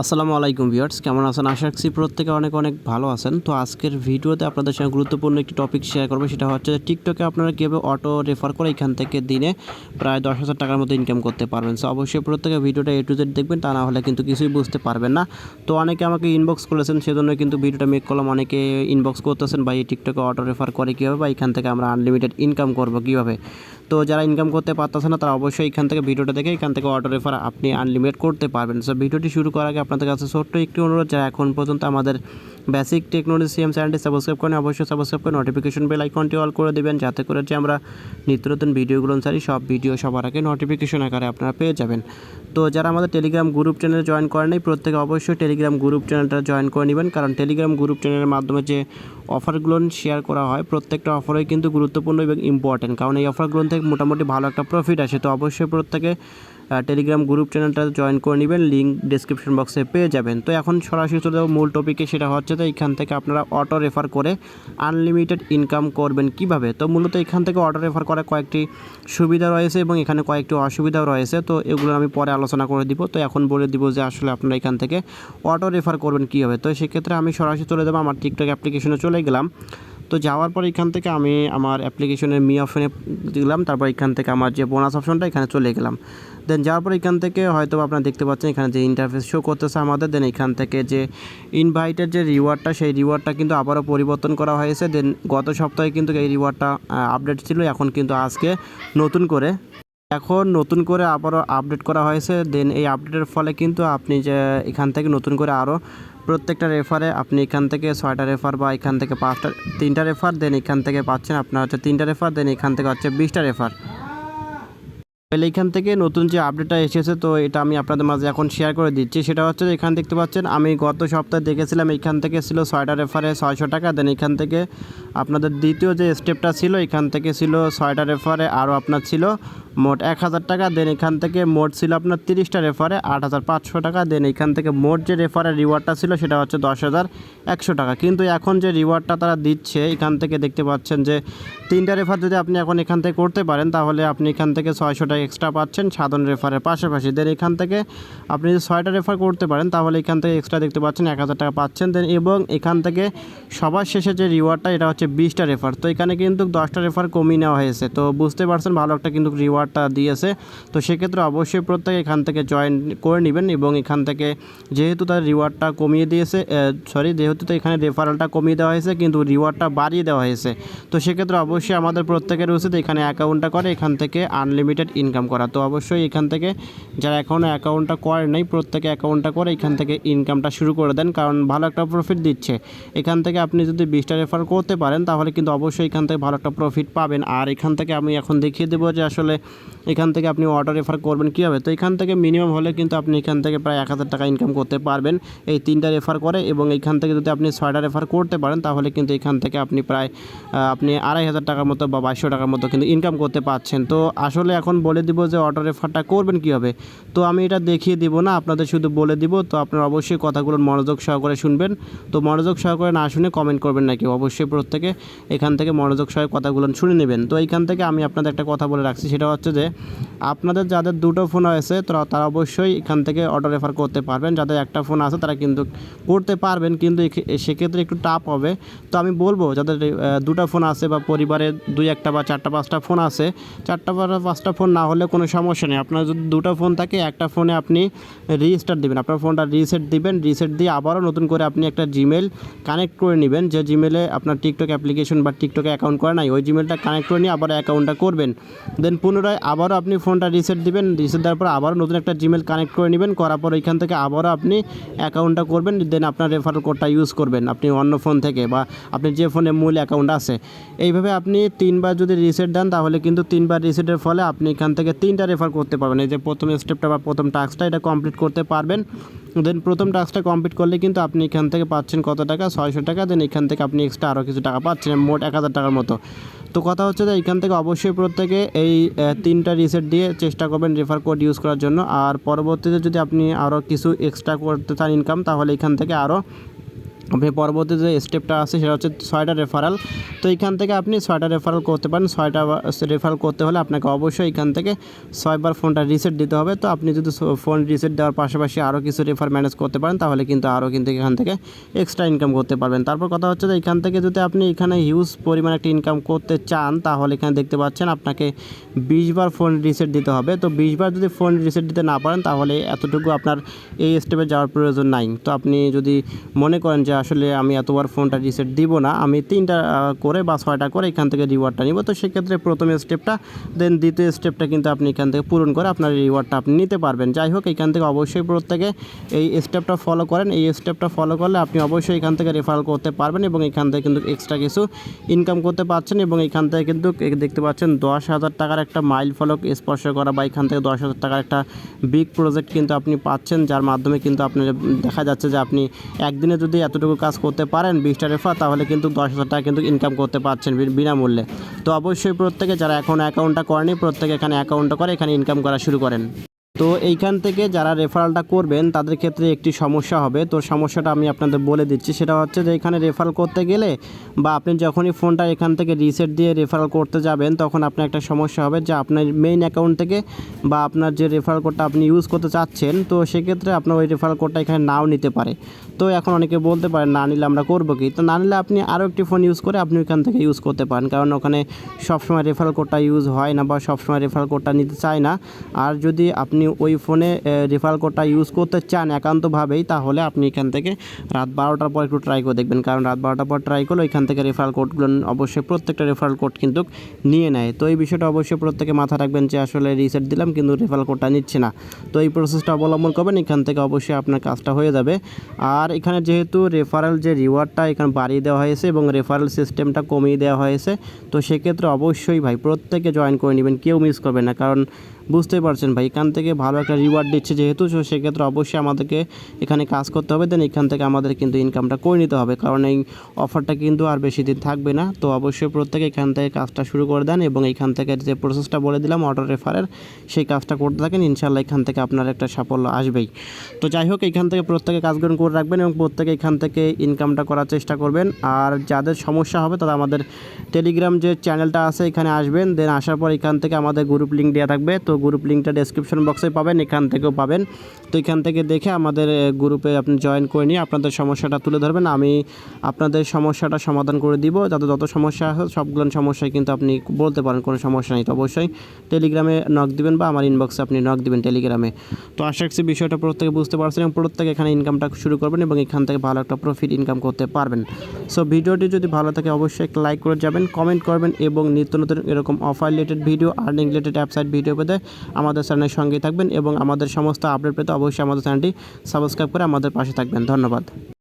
আসসালামু আলাইকুম ভিউয়ার্স, কেমন আছেন? আশা রাখছি প্রত্যেকে অনেক অনেক ভালো আছেন। তো আজকের ভিডিওতে আপনাদের সঙ্গে গুরুত্বপূর্ণ একটি টপিক শেয়ার করব, সেটা হচ্ছে টিকটকে আপনারা কীভাবে অটো রেফার করে এখান থেকে দিনে প্রায় দশ হাজার টাকার মতো ইনকাম করতে পারবেন। সো অবশ্যই প্রত্যেকে ভিডিওটা এ টু জেড দেখবেন, তা না হলে কিন্তু কিছুই বুঝতে পারবেন না। তো অনেকে আমাকে ইনবক্স করেছেন, সেজন্য কিন্তু ভিডিওটা মেক করলাম। অনেকে ইনবক্স করতেছেন বা এই টিকটকে অটো রেফার করে কীভাবে বা এখান থেকে আমরা আনলিমিটেড ইনকাম করব কীভাবে? তো যারা ইনকাম করতে পারতেছে না, তারা অবশ্যই এখান থেকে ভিডিওটা দেখে এখান থেকে অটো রেফার আপনি আনলিমিটেড করতে পারবেন। সো ভিডিওটি শুরু করার আগে আপনাদের কাছে ছোট্ট একটি অনুরোধ, যারা এখন পর্যন্ত আমাদের বেসিক টেকনোলজি সিএম চ্যানেলটি সাবস্ক্রাইব করেন অবশ্যই সাবস্ক্রাইব করে নোটিফিকেশন বেল আইকনটি অল করে দেবেন, যাতে করে যে আমরা নিত্য নতুন ভিডিওগুলো ছাড়ি সব ভিডিও সবার আগে নোটিফিকেশন আকারে আপনারা পেয়ে যাবেন। তো যারা আমাদের টেলিগ্রাম গ্রুপ চ্যানেলে জয়েন করেন নাই প্রত্যেকে অবশ্যই টেলিগ্রাম গ্রুপ চ্যানেলটা জয়েন করে নেবেন, কারণ টেলিগ্রাম গ্রুপ চ্যানেলের মাধ্যমে যে অফারগুলো শেয়ার করা হয়, প্রত্যেকটা অফারই কিন্তু গুরুত্বপূর্ণ এবং ইম্পর্টেন্ট কারণ এই অফারগুলো থেকে মোটামুটি ভালো একটা প্রফিট আসে। তো অবশ্যই প্রত্যেকে টেলিগ্রাম গ্রুপ চ্যানেলটা জয়েন করে নেবেন লিঙ্ক ডিসক্রিপশন বক্সে পেয়ে যাবেন। তো এখন সরাসরি চলে যাব মূল টপিকে সেটা হচ্ছে তো এখান থেকে আপনারা অটো রেফার করে আনলিমিটেড ইনকাম করবেন কীভাবে? তো মূলত এখান থেকে অটো রেফার করার কয়েকটি সুবিধা রয়েছে এবং এখানে কয়েকটি অসুবিধাও রয়েছে। তো এগুলো আমি পরে আলোচনা করে দিব। তো এখন বলে দিব যে আসলে আপনারা এখান থেকে অটো রেফার করবেন কীভাবে? তো সেক্ষেত্রে আমি সরাসরি চলে যাব, আমার টিকটক অ্যাপ্লিকেশনে চলে গেলাম। তো যাওয়ার পর এখান থেকে আমি আমার অ্যাপ্লিকেশনের মি অপশনে দিলাম, তারপর এখান থেকে আমার যে বোনাস অপশনটা এখানে চলে গেলাম। দেন যাওয়ার পর এখান থেকে হয়তো আপনারা দেখতে পাচ্ছেন এখানে যে ইন্টারফেস শো করতেছে আমাদের দেন এখান থেকে যে ইনভাইটের যে রিওয়ার্ডটা সেই রিওয়ার্ডটা কিন্তু আবারও পরিবর্তন করা হয়েছে। দেন গত সপ্তাহে কিন্তু এই রিওয়ার্ডটা আপডেট ছিল, এখন কিন্তু আজকে নতুন করে এখন নতুন করে আবারও আপডেট করা হয়েছে দেন এই আপডেটের ফলে কিন্তু আপনি যে এখান থেকে নতুন করে আরও প্রত্যেকটা রেফারে আপনি এখান থেকে ছয়টা রেফার বা এখান থেকে পাঁচটা, তিনটা রেফার দেন এখান থেকে পাচ্ছেন আপনার হচ্ছে তিনটা রেফার দেন এখান থেকে হচ্ছে বিশটা রেফার তাহলে এখান থেকে নতুন যে আপডেটটা এসেছে, তো এটা আমি আপনাদের মাঝে এখন শেয়ার করে দিচ্ছি। সেটা হচ্ছে এখান দেখতে পাচ্ছেন, আমি গত সপ্তাহে দেখেছিলাম এখান থেকে ছিল ছয়টা রেফারে ছয়শো টাকা দেন এখান থেকে আপনাদের দ্বিতীয় যে স্টেপটা ছিল, এখান থেকে ছিল ছয়টা রেফারে আরও আপনার ছিল মোট এক হাজার টাকা, দেন এখান থেকে মোট ছিল আপনার তিরিশটা রেফারে আট হাজার পাঁচশো টাকা, দেন এখান থেকে মোট যে রেফারের রিওয়ার্ডটা ছিল সেটা হচ্ছে দশ হাজার একশো টাকা। কিন্তু এখন যে রিওয়ার্ডটা তারা দিচ্ছে, এখান থেকে দেখতে পাচ্ছেন যে তিনটা রেফার যদি আপনি এখন এখান থেকে করতে পারেন, তাহলে আপনি এখান থেকে ছয়শো টাকা এক্সট্রা পাচ্ছেন সাধারণ রেফারের পাশাপাশি। দেন এখান থেকে আপনি যদি ছয়টা রেফার করতে পারেন, তাহলে এখান থেকে এক্সট্রা দেখতে পাচ্ছেন এক হাজার টাকা পাচ্ছেন। দেন এবং এখান থেকে সবার শেষে যে রিওয়ার্ডটা এটা হচ্ছে বিশটা রেফার তো এখানে কিন্তু দশটা রেফার কমিয়ে নেওয়া হয়েছে। তো বুঝতে পারছেন, ভালো একটা কিন্তু রিওয়ার্ডটা দিয়েছে। তো সেক্ষেত্রে অবশ্যই প্রত্যেকে এখান থেকে জয়েন করে নেবেন এবং এখান থেকে যেহেতু তার রিওয়ার্ডটা কমিয়ে দিয়েছে সরি যেহেতু তো এখানে রেফারেলটা কমিয়ে দেওয়া হয়েছে, কিন্তু রিওয়ার্ডটা বাড়িয়ে দেওয়া হয়েছে। তো সেক্ষেত্রে অবশ্যই আমাদের প্রত্যেকের উচিত এখানে অ্যাকাউন্টটা করে, এখান থেকে আনলিমিটেড ইনকাম করা। তো অবশ্যই এখান থেকে যারা এখনও অ্যাকাউন্টটা করে নেই, প্রত্যেকে অ্যাকাউন্টটা করে এখান থেকে ইনকামটা শুরু করে দেন, কারণ ভালো একটা প্রফিট দিচ্ছে। এখান থেকে আপনি যদি বিশটা রেফার করতে পারেন, তাহলে কিন্তু অবশ্যই এখান থেকে ভালো একটা প্রফিট পাবেন। আর এখান থেকে আমি এখন দেখিয়ে দেবো যে আসলে এখান থেকে আপনি অর্ডার রেফার করবেন কীভাবে? তো এখান থেকে মিনিমাম হলে কিন্তু আপনি এখান থেকে প্রায় এক হাজার টাকা ইনকাম করতে পারবেন। এই তিনটা রেফার করে এবং এখান থেকে যদি আপনি ছয়টা রেফার করতে পারেন, তাহলে কিন্তু এখান থেকে আপনি প্রায় আপনি আড়াই হাজার টাকার মতো বা বাইশশো টাকার মতো কিন্তু ইনকাম করতে পারছেন তো আসলে এখন বলে দিব যে অর্ডার রেফারটা করবেন কীভাবে? তো আমি এটা দেখিয়ে দিব না, আপনাদের শুধু বলে দিব। তো আপনারা অবশ্যই কথাগুলো মনোযোগ সহকারে শুনবেন। তো মনোযোগ সহকারে না শুনে কমেন্ট করবেন নাকি অবশ্যই প্রত্যেকে এখান থেকে মনোযোগ সহকারে কথাগুলো শুনে নেবেন। তো এইখান থেকে আমি আপনাদের একটা কথা বলে রাখছি, সেটা হচ্ছে যে আপনাদের যাদের দুটো ফোন হয়েছে, তারা অবশ্যই এখান থেকে অটো রেফার করতে পারবেন। যাদের একটা ফোন আছে, তারা কিন্তু করতে পারবেন, কিন্তু সেক্ষেত্রে একটু টাফ হবে। তো আমি বলব, যাদের দুটো ফোন আছে বা পরিবারে দুই একটা বা চারটা পাঁচটা ফোন আছে, চারটা পাঁচটা ফোন না হলে কোনো সমস্যা নেই। আপনার যদি দুটো ফোন থাকে, একটা ফোনে আপনি রিস্টার্ট দিবেন। আপনার ফোনটা রিসেট দিবেন রিসেট দিয়ে আবারও নতুন করে আপনি একটা জিমেল কানেক্ট করে নেবেন, যে জিমেলে আপনার টিকটক অ্যাপ্লিকেশন বা টিকটকে অ্যাকাউন্ট করে নাই, ওই জিমেলটা কানেক্ট করে নিয়ে আবার অ্যাকাউন্টটা করবেন। দেন পুনরায় আবারও আপনি ফোনটা রিসেট দিবেন রিসেট দেওয়ার পর আবারও নতুন একটা জিমেল কানেক্ট করে নেবেন, করার পর ওইখান থেকে আবারও আপনি অ্যাকাউন্টটা করবেন দেন আপনার রেফারেল কোডটা ইউজ করবেন, আপনি অন্য ফোন থেকে বা আপনি যে ফোনে মূল অ্যাকাউন্ট আছে। এইভাবে আপনি তিনবার যদি রিসেট দেন, তাহলে কিন্তু তিনবার রিসেটের ফলে আপনি এখান থেকে তিনটা রেফার করতে পারবেন। এই যে প্রথম স্টেপটা বা প্রথম টাস্কটা এটা কমপ্লিট করতে পারবেন। দেন প্রথম টাস্কটা কমপ্লিট করলে কিন্তু আপনি এখান থেকে পাচ্ছেন কত টাকা? ছয়শো টাকা। দেন এখান থেকে আপনি এক্সট্রা আরও কিছু টাকা পাচ্ছেন, মোট এক হাজার টাকার মতো। তো কথা হচ্ছে যে এখান থেকে অবশ্যই প্রত্যেকে এই তিনটা রিসেট দিয়ে চেষ্টা করবেন রেফার কোড ইউজ করার জন্য। আর পরবর্তীতে যদি আপনি আরও কিছু এক্সট্রা করতে চান ইনকাম তাহলে এখান থেকে আরও আপনি পরবর্তী যে স্টেপটা আছে, সেটা হচ্ছে ছয়টা রেফারেল তো এইখান থেকে আপনি ছয়টা রেফারাল করতে পারেন। ছয়টা রেফারাল করতে হলে আপনাকে অবশ্যই এখান থেকে ছয়বার ফোনটা রিসেট দিতে হবে। তো আপনি যদি ফোন রিসেট দেওয়ার পাশাপাশি আরও কিছু রেফার ম্যানেজ করতে পারেন, তাহলে কিন্তু আরও কিন্তু এখান থেকে এক্সট্রা ইনকাম করতে পারবেন। তারপর কথা হচ্ছে যে, এখান থেকে যদি আপনি এখানে হিউজ পরিমাণ একটা ইনকাম করতে চান, তাহলে এখানে দেখতে পাচ্ছেন আপনাকে বিশ বার ফোন রিসেট দিতে হবে। তো বিশ বার যদি ফোন রিসেট দিতে না পারেন, তাহলে এতটুকু আপনার এই স্টেপে যাওয়ার প্রয়োজন নাই। তো আপনি যদি মনে করেন যে আসলে আমি এতবার ফোনটা রিসেট দিব না। আমি তিনটা করে বা ছয়টা করে এখান থেকে রিওয়ার্ডটা নিব। তো সেক্ষেত্রে প্রথম স্টেপটা দেন দ্বিতীয় স্টেপটা কিন্তু আপনি এখান থেকে পূরণ করে আপনার রিওয়ার্ডটা আপনি নিতে পারবেন। যাই হোক, এখান থেকে অবশ্যই প্রত্যেকে এই স্টেপটা ফলো করেন। এই স্টেপটা ফলো করলে আপনি অবশ্যই এখান থেকে রেফারেল করতে পারবেন এবং এখান থেকে কিন্তু এক্সট্রা কিছু ইনকাম করতে পারছেন এবং এখান থেকে কিন্তু দেখতে পাচ্ছেন দশ হাজার টাকার একটা মাইল ফলক স্পর্শ করা বা এখান থেকে দশ হাজার টাকার একটা বিগ প্রজেক্ট কিন্তু আপনি পাচ্ছেন, যার মাধ্যমে কিন্তু আপনার দেখা যাচ্ছে যে আপনি একদিনে যদি এতটুকু কাজ করতে পারেন বিশটা রেফার তাহলে কিন্তু দশ হাজার টাকা কিন্তু ইনকাম করতে পারছেন বিনামূল্যে। তো অবশ্যই প্রত্যেকে যারা এখন অ্যাকাউন্টটা করেনি, প্রত্যেকে এখানে অ্যাকাউন্টটা করে, এখানে ইনকাম করা শুরু করেন। তো এইখান থেকে যারা রেফারেলটা করবেন, তাদের ক্ষেত্রে একটি সমস্যা হবে। তো সমস্যাটা আমি আপনাদের বলে দিচ্ছি। সেটা হচ্ছে যে এখানে রেফারেল করতে গেলে বা আপনি যখনই ফোনটা এখান থেকে রিসেট দিয়ে রেফারেল করতে যাবেন, তখন আপনার একটা সমস্যা হবে যে আপনার মেইন অ্যাকাউন্ট থেকে বা আপনার যে রেফারেল কোডটা আপনি ইউজ করতে চাচ্ছেন, তো সেক্ষেত্রে আপনার ওই রেফারেল কোডটা এখানে নাও নিতে পারে। তো এখন অনেকে বলতে পারেন না নিলে আমরা করব কি? তো না নিলে আপনি আরও একটি ফোন ইউজ করে আপনি ওইখান থেকে ইউজ করতে পারেন। কারণ ওখানে সবসময় রেফারেল কোডটা ইউজ হয় না বা সবসময় রেফারেল কোডটা নিতে চায় না। আর যদি আপনি ওই ফোনে রেফারেল কোডটা ইউজ করতে চান একান্তভাবেই, তাহলে আপনি এখান থেকে রাত বারোটার পর একটু ট্রাই করে দেখবেন। কারণ রাত বারোটার পর ট্রাই করলে ওইখান থেকে রেফারেল কোডগুলো অবশ্যই প্রত্যেকটা রেফারেল কোড কিন্তু নিয়ে নেয়। তো এই বিষয়টা অবশ্যই প্রত্যেকে মাথা রাখবেন যে, আসলে রিসেট দিলাম কিন্তু রেফারেল কোডটা নিচ্ছে না। তো এই প্রসেসটা অবলম্বন করবেন, এখান থেকে অবশ্যই আপনার কাজটা হয়ে যাবে। আর এখানে যেহেতু রেফারেল যে রিওয়ার্ডটা এখানে বাড়িয়ে দেওয়া হয়েছে এবং রেফারেল সিস্টেমটা কমিয়ে দেওয়া হয়েছে, তো সেক্ষেত্রে অবশ্যই ভাই প্রত্যেকে জয়েন করে নেবেন, কেউ মিস করবেন না। কারণ বুঝতেই পারছেন ভাই। এখান থেকে ভালো একটা রিওয়ার্ড দিচ্ছে যেহেতু সেক্ষেত্রে অবশ্যই আমাদেরকে এখানে কাজ করতে হবে। দেন এখান থেকে আমাদের কিন্তু ইনকামটা করে নিতে হবে। কারণ এই অফারটা কিন্তু আর বেশি দিন থাকবে না। তো অবশ্যই প্রত্যেকে এখান থেকে কাজটা শুরু করে দেন এবং এখান থেকে যে প্রসেসটা বলে দিলাম অর্ডার রেফারের সেই কাজটা করতে থাকেন। ইনশাল্লাহ এখান থেকে আপনার একটা সাফল্য আসবেই। তো যাই হোক, এখান থেকে প্রত্যেকে কাজগুলো করে রাখবেন এবং প্রত্যেকে এখান থেকে ইনকামটা করার চেষ্টা করবেন। আর যাদের সমস্যা হবে, তারা আমাদের টেলিগ্রাম যে চ্যানেলটা আছে, এখানে আসবেন। দেন আসার পর এখান থেকে আমাদের গ্রুপ লিঙ্ক দেওয়া থাকবে। তো গ্রুপ লিঙ্কটা ডেসক্রিপশন বক্সে পাবেন, এখান থেকেও পাবেন। তো এখান থেকে দেখে আমাদের গ্রুপে আপনি জয়েন করে নিয়ে আপনাদের সমস্যাটা তুলে ধরবেন। আমি আপনাদের সমস্যাটা সমাধান করে দিব। যাতে যত সমস্যা আছে সবগুলো সমস্যায় কিন্তু আপনি বলতে পারেন, কোনো সমস্যা নেই। তো অবশ্যই টেলিগ্রামে নক দিবেন বা আমার ইনবক্সে আপনি নক দিবেন টেলিগ্রামে তো আশা রাখছি বিষয়টা প্রত্যেকে বুঝতে পারছেন এবং প্রত্যেকে এখানে ইনকামটা শুরু করবেন এবং এখান থেকে ভালো একটা প্রফিট ইনকাম করতে পারবেন। সো ভিডিওটি যদি ভালো থাকে, অবশ্যই লাইক করে যাবেন কমেন্ট করবেন এবং নিত্য নতুন এরকম offer related video earning related app site video পেতে আমাদের চ্যানেলের সঙ্গেই থাকবেন এবং আমাদের সমস্ত আপডেট পেতে অবশ্যই আমাদের চ্যানেলটি সাবস্ক্রাইব করে আমাদের পাশে থাকবেন। ধন্যবাদ।